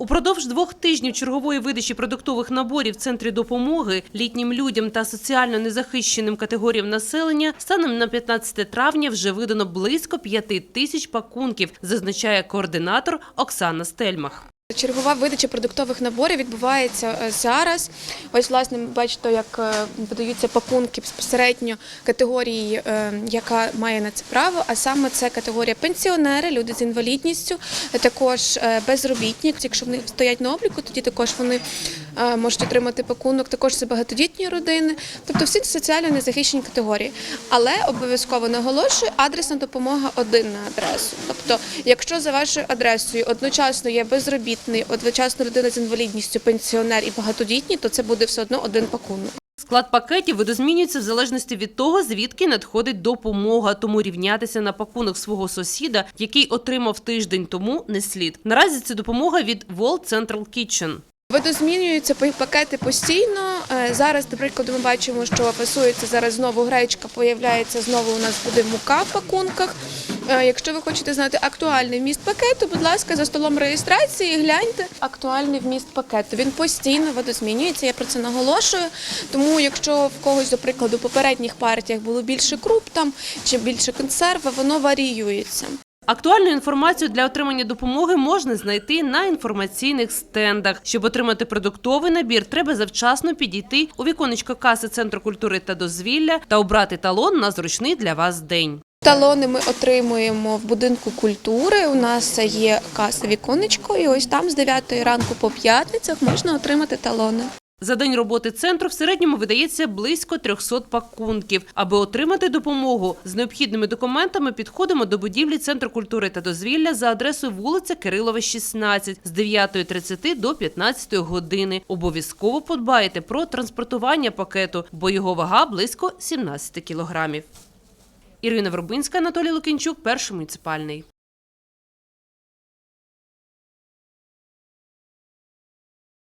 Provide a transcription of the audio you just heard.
Упродовж двох тижнів чергової видачі продуктових наборів в центрі допомоги літнім людям та соціально незахищеним категоріям населення станом на 15 травня вже видано близько 5 тисяч пакунків, зазначає координатор Оксана Стельмах. Чергова видача продуктових наборів відбувається е, зараз. Ось, власне, бачите, як е, подаються пакунки безпосередньо категорії, е, яка має на це право, а саме це категорія пенсіонери, люди з інвалідністю, е, також е, безробітні. Якщо вони стоять на обліку, тоді також вони е, можуть отримати пакунок. Також це багатодітні родини, тобто всі соціально незахищені категорії. Але обов'язково наголошую, адресна допомога один на адресу. Тобто, якщо за вашою адресою одночасно є безробітний, одночасно людина з інвалідністю, пенсіонер і багатодітні, то це буде все одно один пакунок. Склад пакетів видозмінюється в залежності від того, звідки надходить допомога. Тому рівнятися на пакунок свого сусіда, який отримав тиждень тому, не слід. Наразі це допомога від World Central Kitchen. Видозмінюються пакети постійно. Е, Зараз, наприклад, ми бачимо, що фасується зараз знову гречка, появляється знову у нас буде мука в пакунках. Е, Якщо ви хочете знати актуальний вміст пакету, будь ласка, за столом реєстрації гляньте актуальний вміст пакету. Він постійно видозмінюється, я про це наголошую. Тому, якщо в когось, до прикладу, в попередніх партіях було більше круп там чи більше консерви, воно варіюється. Актуальну інформацію для отримання допомоги можна знайти на інформаційних стендах. Щоб отримати продуктовий набір, треба завчасно підійти у віконечко каси Центру культури та дозвілля та обрати талон на зручний для вас день. Талони ми отримуємо в будинку культури. У нас є каса віконечко, і ось там з 9 ранку по п'ятницях можна отримати талони. За день роботи центру в середньому видається близько 300 пакунків. Аби отримати допомогу з необхідними документами, підходимо до будівлі Центру культури та дозвілля за адресою вулиця Кирилова, 16 з 9.30 до 15 години. Обов'язково подбайте про транспортування пакету, бо його вага близько 17 кілограмів. Ірина Вербинська, Анатолій Лукінчук, перший муніципальний.